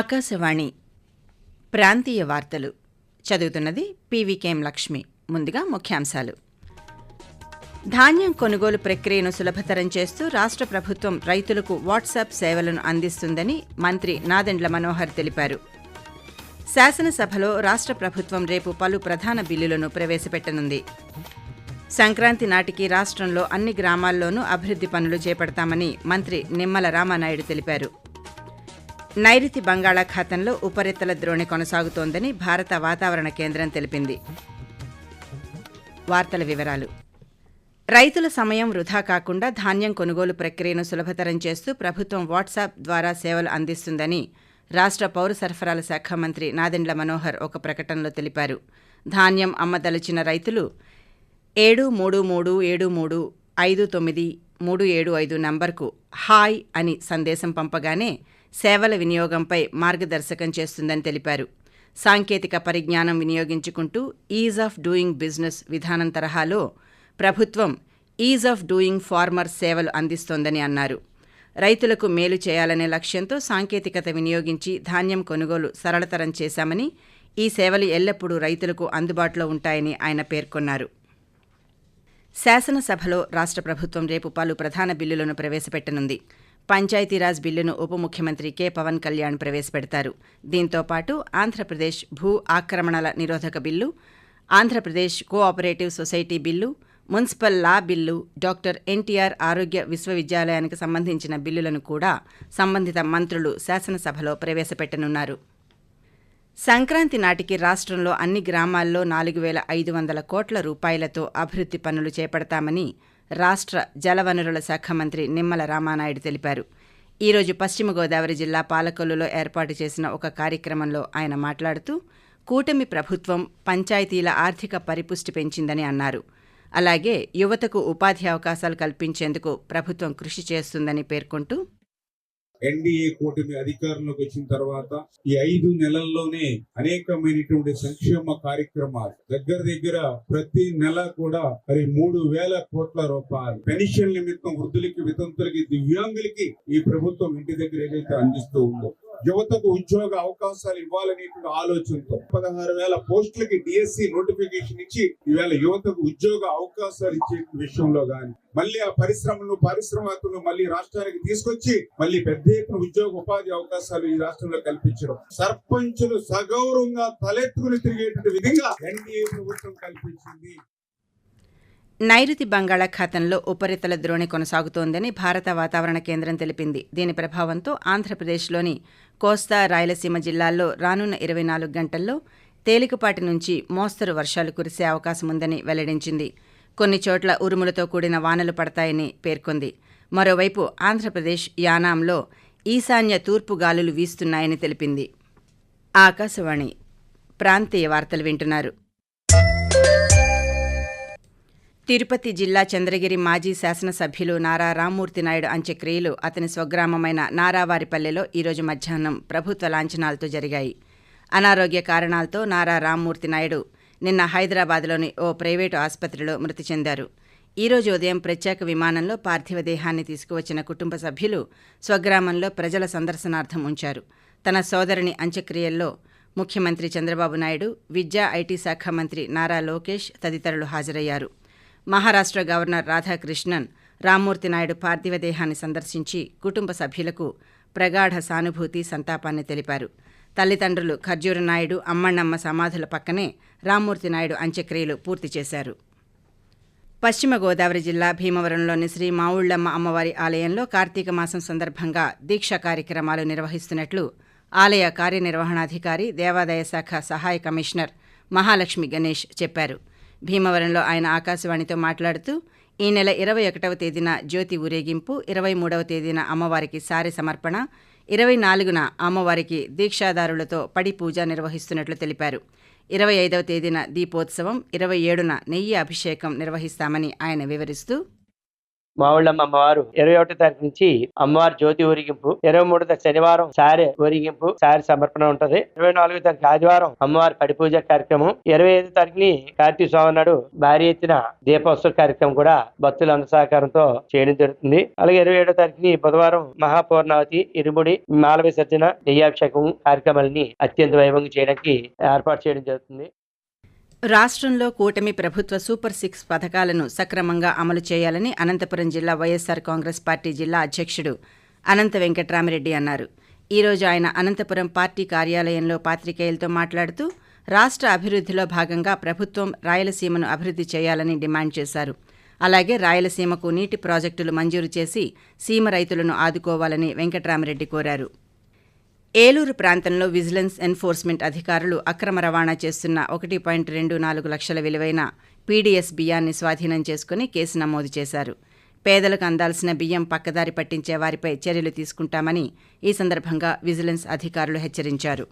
ఆకాశవాణి ప్రాంతీయ వార్తలు. చదువుతున్నది పీవీకేఎం లక్ష్మి. ముందుగా ముఖ్యాంశాలు. ధాన్యం కొనుగోలు ప్రక్రియను సులభతరం చేస్తూ రాష్ట్ర ప్రభుత్వం రైతులకు వాట్సాప్ సేవలను అందిస్తుందని మంత్రి నాదెండ్ల మనోహర్ తెలిపారు. శాసనసభలో రాష్ట్ర ప్రభుత్వం రేపు పలు ప్రధాన బిల్లులను ప్రవేశపెట్టనుంది. సంక్రాంతి నాటికి రాష్ట్రంలో అన్ని గ్రామాల్లోనూ అభివృద్ధి పనులు చేపడతామని మంత్రి నిమ్మల రామానాయుడు తెలిపారు. నైరుతి బంగాళాఖాతంలో ఉపరితల ద్రోణి కొనసాగుతోందని భారత వాతావరణ కేంద్రం తెలిపింది. వార్తల వివరాలు. రైతుల సమయం వృధా కాకుండా ధాన్యం కొనుగోలు ప్రక్రియను సులభతరం చేస్తూ ప్రభుత్వం వాట్సాప్ ద్వారా సేవలు అందిస్తుందని రాష్ట్ర పౌర సరఫరాల శాఖ మంత్రి నాదెండ్ల మనోహర్ ఒక ప్రకటనలో తెలిపారు. ధాన్యం అమ్మదలిచిన రైతులు ఏడు మూడు మూడు ఏడు మూడు ఐదు తొమ్మిది మూడు ఏడు ఐదు నంబర్కు హాయ్ అని సందేశం పంపగానే సేవల వినియోగంపై మార్గదర్శకం చేస్తుందని తెలిపారు. సాంకేతిక పరిజ్ఞానం వినియోగించుకుంటూ ఈజ్ ఆఫ్ డూయింగ్ బిజినెస్ విధానం తరహాలో ప్రభుత్వం ఈజ్ ఆఫ్ డూయింగ్ ఫార్మర్ సేవలు అందిస్తోందని అన్నారు. రైతులకు మేలు చేయాలనే లక్ష్యంతో సాంకేతికత వినియోగించి ధాన్యం కొనుగోలు సరళతరం చేశామని ఈ సేవలు ఎల్లప్పుడూ రైతులకు అందుబాటులో ఉంటాయని ఆయన పేర్కొన్నారు. శాసనసభలో రాష్ట్ర ప్రభుత్వం రేపు పలు ప్రధాన బిల్లులను ప్రవేశపెట్టనుంది. పంచాయతీరాజ్ బిల్లును ఉప ముఖ్యమంత్రి కె. పవన్ కళ్యాణ్ ప్రవేశపెడతారు. దీంతో పాటు ఆంధ్రప్రదేశ్ భూ ఆక్రమణల నిరోధక bill Andhra Pradesh cooperative society bill municipal law bill doctor NTR ఆరోగ్య విశ్వవిద్యాలయానికి సంబంధించిన బిల్లులను కూడా సంబంధిత మంత్రులు శాసనసభలో ప్రవేశపెట్టనున్నారు. సంక్రాంతి నాటికి రాష్ట్రంలో అన్ని గ్రామాల్లో నాలుగు వేల ఐదు వందల కోట్ల రూపాయలతో అభివృద్ధి పనులు చేపడతామని రాష్ట్ర జలవనరుల శాఖ మంత్రి నిమ్మల రామానాయుడు తెలిపారు. ఈరోజు పశ్చిమ గోదావరి జిల్లా పాలకొల్లులో ఏర్పాటు చేసిన ఒక కార్యక్రమంలో ఆయన మాట్లాడుతూ కూటమి ప్రభుత్వం పంచాయతీల ఆర్థిక పరిపుష్టి పెంచిందని అన్నారు. అలాగే యువతకు ఉపాధి అవకాశాలు కల్పించేందుకు ప్రభుత్వం కృషి చేస్తుందని పేర్కొంటూ ఎన్డీఏ కూటమి అధికారంలోకి వచ్చిన తర్వాత ఈ ఐదు నెలల్లోనే అనేకమైనటువంటి సంక్షేమ కార్యక్రమాలు దగ్గర దగ్గర ప్రతి నెల కూడా మరి మూడు వేల కోట్ల రూపాయలు పెన్షన్ నిమిత్తం వృద్ధులకి వితంతులకి దివ్యాంగులకి ఈ ప్రభుత్వం ఇంటి దగ్గర ఏదైతే అందిస్తూ ఉందో యువతకు ఉద్యోగ అవకాశాలు ఇవ్వాలనేటువంటి ఆలోచనతో పదహారు వేల పోస్టులకి డిఎస్సి నోటిఫికేషన్ ఇచ్చి ఈవేళ యువతకు ఉద్యోగ అవకాశాలు ఇచ్చే విషయంలో గాని మళ్ళీ ఆ పరిశ్రమలు పారిశ్రామికలు మళ్ళీ రాష్ట్రానికి తీసుకొచ్చి మళ్ళీ పెద్ద ఎత్తున ఉద్యోగ ఉపాధి అవకాశాలు ఈ రాష్ట్రంలో కల్పించడం. సర్పంచులు సగౌరవంగా తలెత్తుకుని తిరిగేటువంటి విధంగా ఎన్డీఏ ప్రభుత్వం కల్పించింది. నైరుతి బంగాళాఖాతంలో ఉపరితల ద్రోణి కొనసాగుతోందని భారత వాతావరణ కేంద్రం తెలిపింది. దీని ప్రభావంతో ఆంధ్రప్రదేశ్లోని కోస్తా రాయలసీమ జిల్లాల్లో రానున్న ఇరవై నాలుగు గంటల్లో తేలికపాటి నుంచి మోస్తరు వర్షాలు కురిసే అవకాశం ఉందని వెల్లడించింది. కొన్ని చోట్ల ఉరుములతో కూడిన వానలు పడతాయని పేర్కొంది. మరోవైపు ఆంధ్రప్రదేశ్ యానాంలో ఈశాన్య తూర్పు గాలులు వీస్తున్నాయని తెలిపింది. ఆకాశవాణి ప్రాంతీయ వార్తలు వింటున్నారు. తిరుపతి జిల్లా చంద్రగిరి మాజీ శాసనసభ్యులు నారా రామ్మూర్తి నాయుడు అంత్యక్రియలు అతని స్వగ్రామమైన నారావారిపల్లెలో ఈరోజు మధ్యాహ్నం ప్రభుత్వ లాంఛనాలతో జరిగాయి. అనారోగ్య కారణాలతో నారా రామ్మూర్తి నాయుడు నిన్న హైదరాబాద్లోని ఓ ప్రైవేటు ఆసుపత్రిలో మృతి చెందారు. ఈరోజు ఉదయం ప్రత్యేక విమానంలో పార్థివ దేహాన్ని తీసుకువచ్చిన కుటుంబ సభ్యులు స్వగ్రామంలో ప్రజల సందర్శనార్థం ఉంచారు. తన సోదరుని అంత్యక్రియల్లో ముఖ్యమంత్రి చంద్రబాబు నాయుడు విద్యా ఐటీ శాఖ మంత్రి నారా లోకేష్ తదితరులు హాజరయ్యారు. మహారాష్ట్ర గవర్నర్ రాధాకృష్ణన్ రామ్మూర్తి నాయుడు పార్థివ దేహాన్ని సందర్శించి కుటుంబ సభ్యులకు ప్రగాఢ సానుభూతి సంతాపాన్ని తెలిపారు. తల్లిదండ్రులు ఖర్జూర నాయుడు అమ్మಣ್ಣమ్మ సమాధుల పక్కనే రామ్మూర్తి నాయుడు అంత్యక్రియలు పూర్తి చేశారు. పశ్చిమ గోదావరి జిల్లా భీమవరంలోని శ్రీ మావుళ్ళమ్మ అమ్మవారి ఆలయంలో కార్తీక మాసం సందర్భంగా దీక్ష కార్యక్రమాలు నిర్వహిస్తున్నట్లు ఆలయ కార్యనిర్వహణాధికారి దేవాదాయ శాఖ సహాయ కమిషనర్ మహాలక్ష్మి గణేష్ చెప్పారు. భీమవరంలో ఆయన ఆకాశవాణితో మాట్లాడుతూ ఈ నెల ఇరవై ఒకటవ తేదీన జ్యోతి ఊరేగింపు ఇరవై మూడవ తేదీన అమ్మవారికి సారి సమర్పణ ఇరవై నాలుగున అమ్మవారికి దీక్షాదారులతో పడి పూజ నిర్వహిస్తున్నట్లు తెలిపారు. ఇరవై ఐదవ తేదీన దీపోత్సవం ఇరవై ఏడున నెయ్యి అభిషేకం నిర్వహిస్తామని ఆయన వివరిస్తూ మావుళ్ళమ్మ అమ్మవారు ఇరవై ఒకటో తారీఖు నుంచి అమ్మవారి జ్యోతి ఊరిగింపు ఇరవై మూడో శనివారం సారే ఊరేగింపు సారి సమర్పణ ఉంటది. ఇరవై నాలుగో తారీఖు ఆదివారం అమ్మవారి పడిపూజ కార్యక్రమం ఇరవై ఐదో తారీఖుని కార్తీక స్వామి నాడు భారీ ఎత్తున దీపోత్సవ కార్యక్రమం కూడా భక్తుల సహకారంతో చేయడం జరుగుతుంది. అలాగే ఇరవై ఏడో తారీఖుని బుధవారం మహాపూర్ణావతి ఇరుముడి మాల విసర్జన నెయ్యాభిషేకం కార్యక్రమాలని అత్యంత వైభవంగా చేయడానికి ఏర్పాటు చేయడం జరుగుతుంది. రాష్ట్రంలో కూటమి ప్రభుత్వ సూపర్ సిక్స్ పథకాలను సక్రమంగా అమలు చేయాలని అనంతపురం జిల్లా వైఎస్సార్ కాంగ్రెస్ పార్టీ జిల్లా అధ్యక్షుడు అనంత వెంకట్రామిరెడ్డి అన్నారు. ఈరోజు ఆయన అనంతపురం పార్టీ కార్యాలయంలో పాత్రికేయులతో మాట్లాడుతూ రాష్ట్ర అభివృద్ధిలో భాగంగా ప్రభుత్వం రాయలసీమను అభివృద్ధి చేయాలని డిమాండ్ చేశారు. అలాగే రాయలసీమకు నీటి ప్రాజెక్టులు మంజూరు చేసి సీమ రైతులను ఆదుకోవాలని వెంకట్రామిరెడ్డి కోరారు. ఏలూరు ప్రాంతంలో విజిలెన్స్ ఎన్ఫోర్స్మెంట్ అధికారులు అక్రమ రవాణా చేస్తున్న ఒకటి పాయింట్ రెండు నాలుగు లక్షల విలువైన పీడీఎస్ బియ్యాన్ని స్వాధీనం చేసుకుని కేసు నమోదు చేశారు. పేదలకు అందాల్సిన బియ్యం పక్కదారి పట్టించే వారిపై చర్యలు తీసుకుంటామని ఈ సందర్భంగా విజిలెన్స్ అధికారులు హెచ్చరించారు.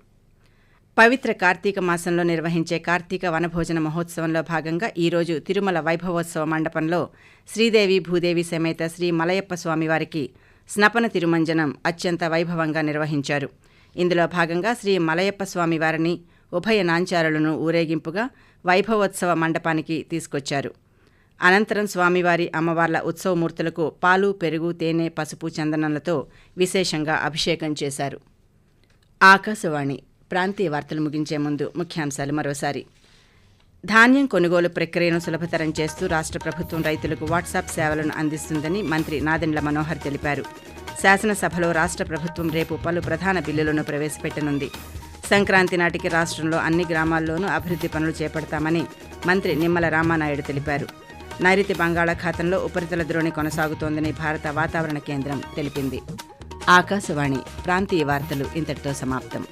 పవిత్ర కార్తీక మాసంలో నిర్వహించే కార్తీక వనభోజన మహోత్సవంలో భాగంగా ఈరోజు తిరుమల వైభవోత్సవ మండపంలో శ్రీదేవి భూదేవి సమేత శ్రీ మలయప్ప స్వామివారికి స్నపన తిరుమంజనం అత్యంత వైభవంగా నిర్వహించారు. ఇందులో భాగంగా శ్రీ మలయప్ప స్వామివారిని ఉభయ నాంచారులను ఊరేగింపుగా వైభవోత్సవ మండపానికి తీసుకొచ్చారు. అనంతరం స్వామివారి అమ్మవార్ల ఉత్సవమూర్తులకు పాలు పెరుగు తేనె పసుపు చందనాలతో విశేషంగా అభిషేకం చేశారు. ఆకాశవాణి ప్రాంతీయ వార్తలు ముగించే ముందు ముఖ్యాంశాలు మరోసారి. ధాన్యం కొనుగోలు ప్రక్రియను సులభతరం చేస్తూ రాష్ట్ర ప్రభుత్వం రైతులకు వాట్సాప్ సేవలను అందిస్తుందని మంత్రి నాదెండ్ల మనోహర్ తెలిపారు. శాసనసభలో రాష్ట్ర ప్రభుత్వం రేపు పలు ప్రధాన బిల్లులను ప్రవేశపెట్టనుంది. సంక్రాంతి నాటికి రాష్ట్రంలో అన్ని గ్రామాల్లోనూ అభివృద్ధి పనులు చేపడతామని మంత్రి నిమ్మల రామానాయుడు తెలిపారు. నైరుతి బంగాళాఖాతంలో ఉపరితల ద్రోణి కొనసాగుతోందని భారత వాతావరణ కేంద్రం తెలిపింది. ఆకాశవాణి ప్రాంతీయ వార్తలు ఇంతటితో సమాప్తం.